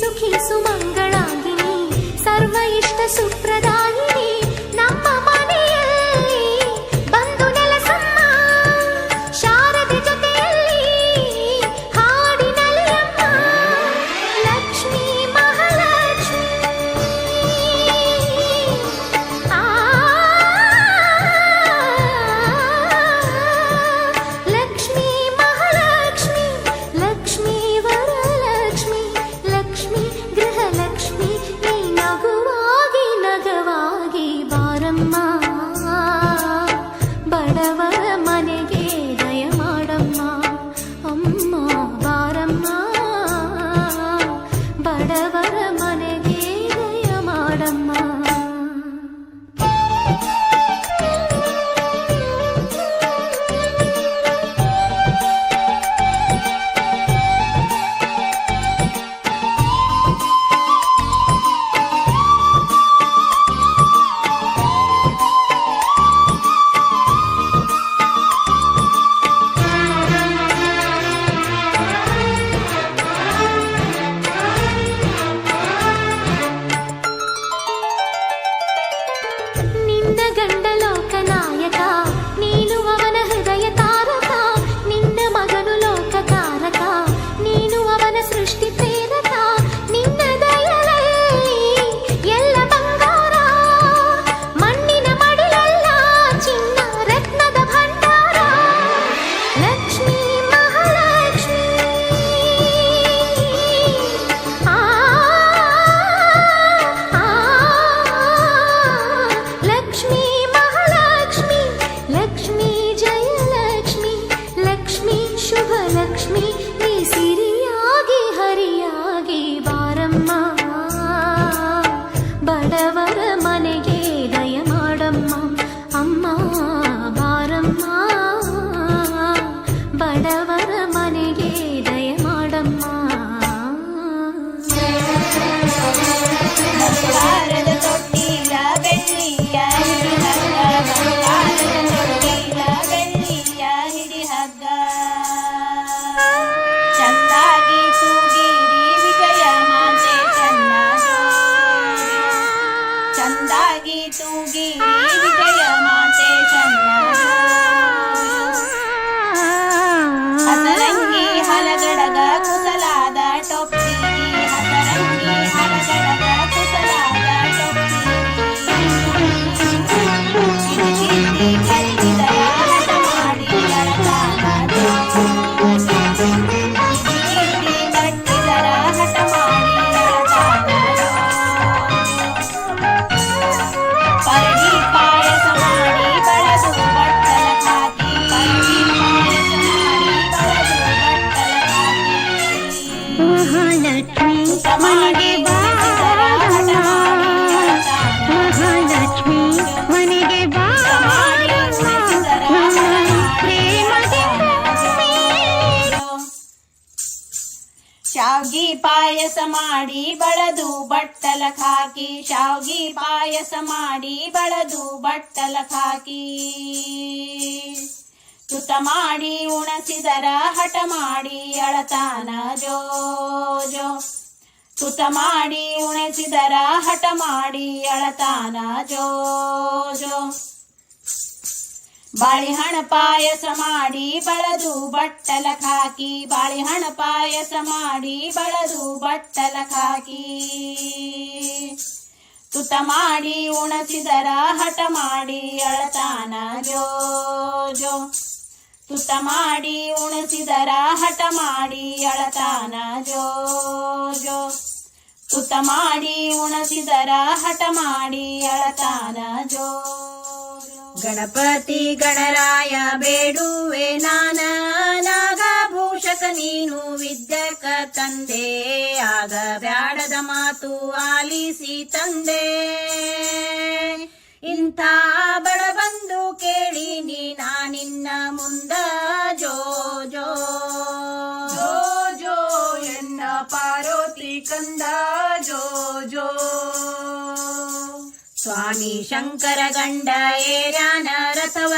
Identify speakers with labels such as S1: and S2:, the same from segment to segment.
S1: ಸುಖಿ ಸುಮಂಗಳ
S2: ಪಾಯಸ ಮಾಡಿ ಬಳದು ಬಟ್ಟಲ ಹಾಕಿ, ಶಾವ್ಗಿ ಪಾಯಸ ಮಾಡಿ ಬಳದು ಬಟ್ಟಲ ಹಾಕಿ. ತುತ ಮಾಡಿ ಉಣಸಿದರ, ಹಠ ಮಾಡಿ ಅಳತಾನ ಜೋ ಜೋ. ತುತ ಮಾಡಿ ಉಣಸಿದರ, ಹಠ ಮಾಡಿ ಅಳತಾನ ಜೋ ಜೋ. ಬಾಳಿಹಣ ಪಾಯಸ ಮಾಡಿ ಬಳದು ಬಟ್ಟಲ ಕಾಕಿ ಬಾಳೆಹಣ ಪಾಯಸ ಮಾಡಿ ಬಳದು ಬಟ್ಟಲ ಕಾಕಿ ತುತ ಮಾಡಿ ಉಣಸಿದರ ಹಠ ಮಾಡಿ ಅಳತಾನ ಜೋ ಜೋ. ತುತ ಮಾಡಿ ಉಣಸಿದರ ಹಠ ಮಾಡಿ ಅಳತಾನ ಜೋ ಜೋ. ತುತ ಮಾಡಿ ಉಣಸಿದರ ಹಠ ಮಾಡಿ ಅಳತಾನ ಜೋ ಗಣಪತಿ ಗಣರಾಯ ಬೇಡುವೆ ನಾನ, ನಾಗಭೂಷಕ ನೀನು ವಿದ್ಯಕ ತಂದೆ. ಆಗ ಬ್ಯಾಡದ ಮಾತು ಆಲಿಸಿ ತಂದೆ. ಇಂಥ ಬಡ ಬಂದು ಕೇಳಿ ನೀ ನಿನ್ನ ಮುಂದ ಜೋ ಜೋ.
S3: ಜೋ ಜೋ ಎನ್ನ ಪಾರ್ವತಿ ಕಂದ.
S2: ಸ್ವಾಮಿ ಶಂಕರ ಗಂಡ ಏರ್ಯಾನ ರಥವ,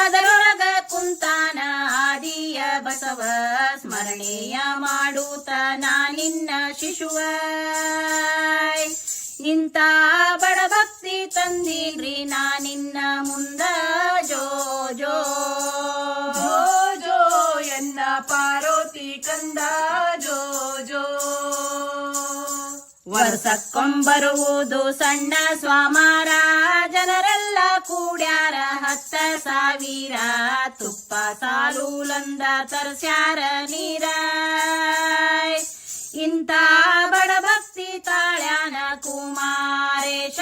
S2: ಅದರೊಳಗ ಕುಂತಾನ ಆದಿಯ ಬಸವ, ಸ್ಮರಣೆಯ ಮಾಡುತ್ತ ನಾನಿನ್ನ ಶಿಶುವ. ನಿಂತ ಬಡ ಭಕ್ತಿ ತಂದೀನ್ರಿ ನಾನಿನ್ನ ಮುಂದ, ಜೋ ಜೋ.
S3: ಜೋ ಜೋ ಎನ್ನ ಪಾರೋತಿ ಕಂದ
S2: ವರ್ಷಕ್ಕೊಂಬರುವುದು ಸಣ್ಣ ಸ್ವಾಮಾರ, ಜನರೆಲ್ಲ ಕೂಡ್ಯಾರ ಹತ್ತ ಸಾವಿರ, ತುಪ್ಪ ಸಾಲೂಲಂದ ತರ್ಸ್ಯಾರ ನೀರ. ಇಂತ ಬಡ ಭಕ್ತಿ ತಾಳ್ಯಾನ ಕುಮಾರೇಶ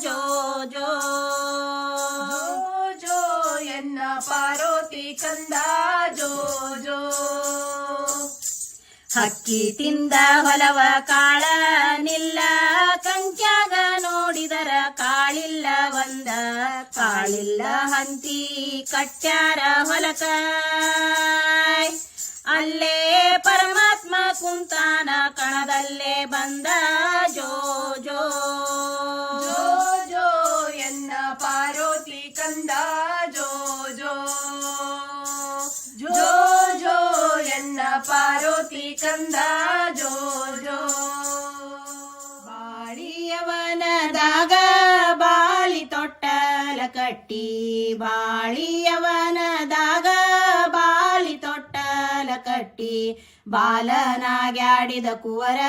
S2: ಜೋ. ಜೋ
S3: ಜೋ ಎನ್ನ ಪಾರ್ವತಿ ಕಂದ ಜೋ ಜೋ.
S2: ಹತ್ತ ಅಕ್ಕಿ ತಿಂದ ಹೊಲವ ಕಾಳ ನಿಲ್ಲ, ಕಂಕ್ಯಾಗ ನೋಡಿದರ ಕಾಳಿಲ್ಲ ಒಂದ. ಕಾಳಿಲ್ಲ ಹಂತಿ ಕಟ್ಟ್ಯಾರ ಹೊಲಕ. ಅಲ್ಲೇ ಪರಮಾತ್ಮ ಕುಂತಾನ, ಕಣದಲ್ಲೇ ಬಂದ.
S3: ಕಂದ ಜೋ ಜೋ
S2: ಬಾಳಿಯವನದಾಗ ಬಾಳಿ ತೊಟ್ಟಲ ಕಟ್ಟಿ, ಬಾಳಿಯವನದಾಗ ಬಾಳಿ ತೊಟ್ಟಲ ಕಟ್ಟಿ, ಬಾಲನಾಗ್ಯಾಡಿದ ಕುವರ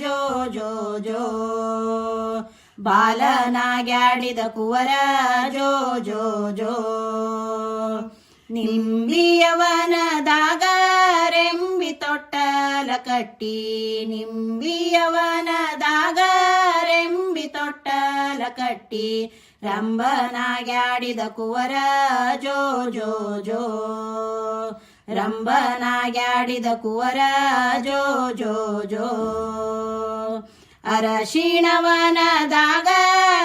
S2: ಜೋ ಜೋ. ಜೋ ಬಾಲನಾಗ್ಯಾಡಿದ ಕುವರ ಜೋ ಜೋ ಜೋ. ನಿಂಬಿಯವನದಾಗ ರೆಂಬಿ ತೊಟ್ಟಲ ಕಟ್ಟಿ ನಿಂಬಿಯವನದಾಗ ರೆಂಬಿ ತೊಟ್ಟಲ ಕಟ್ಟಿ ರಂಬನಾಗ್ಯಾಡಿದ ಕುವರ ಜೋ ಜೋ ಜೋ. ರಂಬನಾಗ್ಯಾಡಿದ ಕುವರ ಜೋ ಜೋ ಜೋ. ಅರಶಿಣವನದಾಗ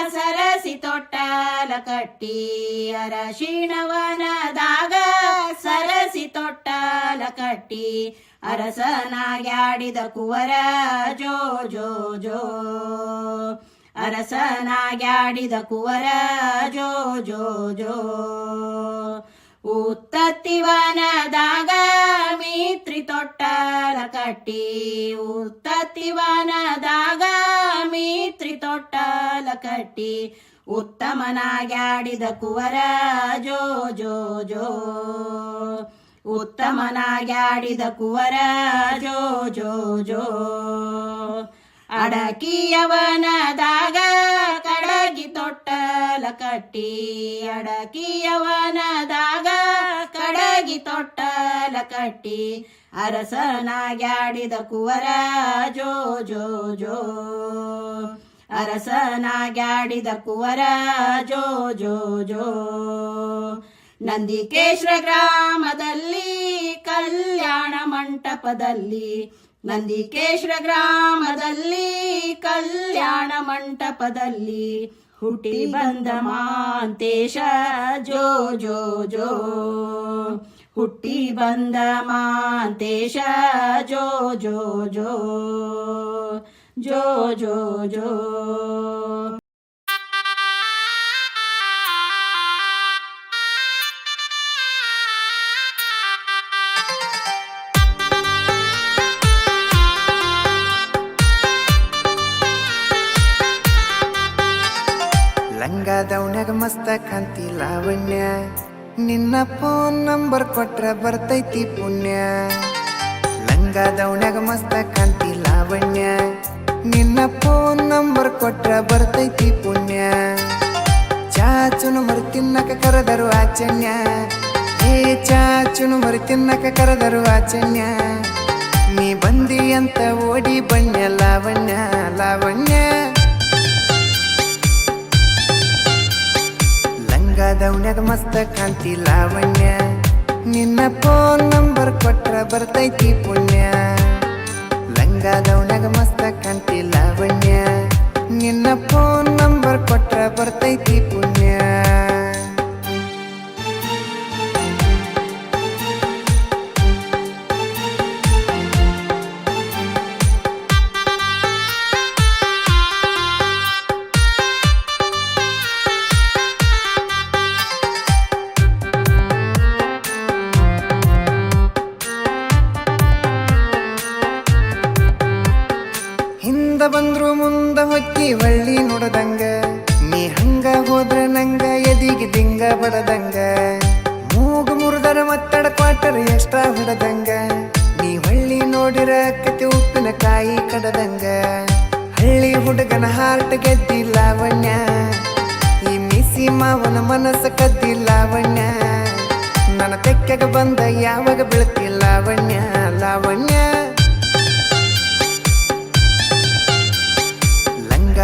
S2: ಸರಸಿ ತೊಟ್ಟಲ ಕಟ್ಟಿ, ಅರಶಿಣವನದಾಗ ಸರಸಿ ತೊಟ್ಟಲ ಕಟ್ಟಿ, ಅರಸನಾಗ್ಯಾಡಿದ ಕುವರ ಜೋ ಜೋ ಜೋ. ಅರಸನಾಗ್ಯಾಡಿದ ಕುವರ ಜೋ ಜೋ ಜೋ. ಉತ್ತತ್ತಿವನದಾಗ ಮಿತ್ರಿ ತೊಟ್ಟಲ ಕಟ್ಟಿ ಉತ್ತತ್ತಿವನದಾಗ ಮಿತ್ರಿ ತೊಟ್ಟಲ ಕಟ್ಟಿ ಉತ್ತಮನಾಗ್ಯಾಡಿದ ಕುವರ ಜೋ ಜೋ ಜೋ. ಉತ್ತಮನಾಗ್ಯಾಡಿದ ಕುವರ ಜೋ ಜೋ ಜೋ. ಅಡಕಿಯವನದಾಗ ಕಡಗಿ ತೊಟ್ಟಲ ಕಟ್ಟಿ ಅಡಕಿಯವನದ ಕಟ್ಟಿ ಅರಸನಾಗ್ಯಾಡಿದ ಕುವರ. ಜೋ ಜೋ ಜೋ. ಅರಸನಾಗ್ಯಾಡಿದ ಕುವರ. ಜೋ ಜೋ ಜೋ. ನಂದಿಕೇಶ್ವರ ಗ್ರಾಮದಲ್ಲಿ, ಕಲ್ಯಾಣ ಮಂಟಪದಲ್ಲಿ. ನಂದಿಕೇಶ್ವರ ಗ್ರಾಮದಲ್ಲಿ, ಕಲ್ಯಾಣ ಮಂಟಪದಲ್ಲಿ. ಹುಟ್ಟಿ ಬಂದ ಮಾಂತೇಶ. ಜೋ ಜೋ ಜೋ. ಹುಟ್ಟಿ ಬಂದ ಮಾಂತೇಶ. ಜೋ ಜೋ ಜೋ ಜೋ ಜೋ ಜೋ.
S4: ಲಂಗ ದೌನ್ಯಾಗ ಮಸ್ತ ಕಾಂತಿ ಲಾವಣ್ಯ ನಿನ್ನ ಫೋನ್ ನಂಬರ್ ಕೊಟ್ರ ಬರ್ತೈತಿ ಪುಣ್ಯ. ಲಂಗಾದವನ್ಯಾಗ ಮಸ್ತ ಕಾಂತಿ ಲಾವಣ್ಯ. ನಿನ್ನ ಫೋನ್ ನಂಬರ್ ಕೊಟ್ರ ಬರ್ತೈತಿ ಪುಣ್ಯ. ಚಾಚುನು ಮರಿ ತಿನ್ನಕ ಕರೆದರು ಆಚನ್ಯ ಏ ಚಾಚುನು ಮರಿ ತಿನ್ನಕ ಕರೆದರು ಆಚನ್ಯ ನೀ ಬಂದಿ ಅಂತ ಓಡಿ ಬಣ್ಣ ಲಾವಣ್ಯ ಲಾವಣ್ಯ. ಲಂಗಾದವನ್ಯಾಗ ಮಸ್ತ ಕಾಂತಿ ಲಾವಣ್ಯ. ನಿನ್ನ ಫೋನ್ ನಂಬರ್ ಕೊಟ್ರ ಬರ್ತೈತಿ ಪುಣ್ಯ. ಲಂಗಾದವನ್ಯಾಗ ಮಸ್ತ ಕಾಂತಿ ಲಾವಣ್ಯ. ನಿನ್ನ ಫೋನ್ ನಂಬರ್ ಕೊಟ್ರ ಬರ್ತೈತಿ ಪುಣ್ಯ.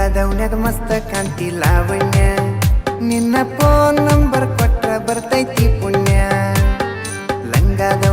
S4: ಲಂಗಾದವನ್ಯಾಗ ಮಸ್ತ ಕಾಂತಿ ಲಾವಣ್ಯ ನಿನ್ನ ಫೋನ್ ನಂಬರ್ ಕೊಟ್ರ ಬರ್ತೈತಿ ಪುಣ್ಯ. ಲಂಗಾದವನ್ಯಾಗ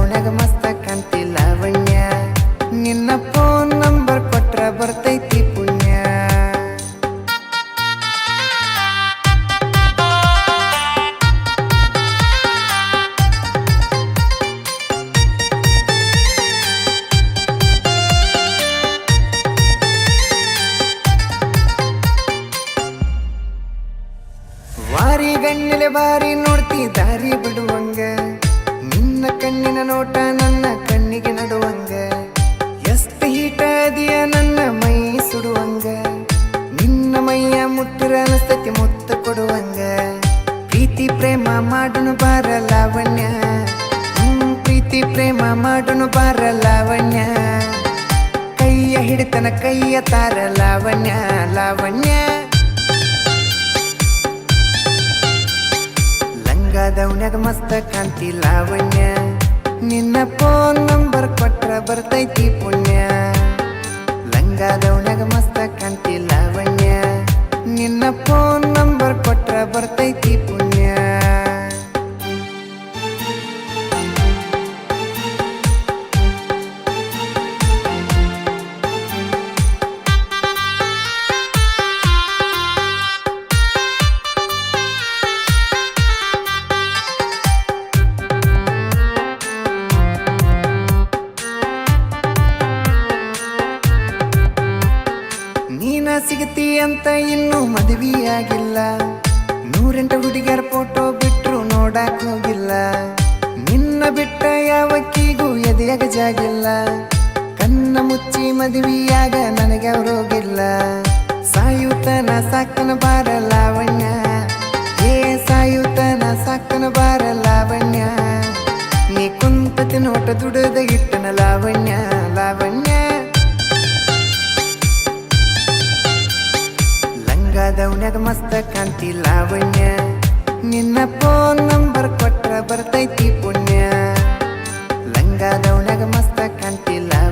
S4: ಕಣ್ಣಿನ ನೋಟ ನನ್ನ ಕಣ್ಣಿಗೆ ನಡುವಂಗ. ಎಷ್ಟು ಹೀಟ ಅದಿಯ ನನ್ನ ಮೈ ಸುಡುವಂಗ. ನಿನ್ನ ಮೈಯ ಮುಟ್ಟಿರ ಅನಸ್ತತಿ ಮುತ್ತ ಕೊಡುವಂಗ. ಪ್ರೀತಿ ಪ್ರೇಮ ಮಾಡನು ಬಾರ ಲಾವಣ್ಯ. ಪ್ರೀತಿ ಪ್ರೇಮ ಮಾಡನು ಬಾರ ಲಾವಣ್ಯ. ಕೈಯ ಹಿಡಿತನ ಕೈಯ ತಾರ ಲಾವಣ್ಯ ಲಾವಣ್ಯ. ಲಂಗಾದವನ್ಯಾಗ ಮಸ್ತ ಕಾಂತಿ ಲಾವಣ್ಯ. ನಿನ್ನ ಫೋನ್ ನಂಬರ್ ಕೊಟ್ರ ಬರ್ತೈತಿ ಪುಣ್ಯ. ಲಂಗಾದವನಾಗ ಮಸ್ತ ಮುಚ್ಚಿ ಮದುವೆಯಾಗ ನನಗೆ ಅವರೋಗಿಲ್ಲ ಸಾಯುತನ ಸಾಕನ ಬಾರ ಲಾವಣ್ಯ. ಏ ಸಾಯುತನ ಸಾಕನ ಬಾರ ಲಾವಣ್ಯ. ನೀ ಕುಂತತಿ ನೋಟ ದುಡದ ಇಟ್ಟನ ಲಾವಣ್ಯ ಲಾವಣ್ಯ. ಲಂಗಾದವನ್ಯಾಗ ಮಸ್ತ ಕಾಂತಿ ಲಾವಣ್ಯ. ನಿನ್ನ ಫೋನ್ ನಂಬರ್ ಕೊಟ್ರ ಬರ್ತೈತಿ ಪುಣ್ಯ. ಲಂಗಾದವನ್ಯಾಗ ಮಸ್ತ ಕಾಂತಿ ಲಾವಣ್ಯ.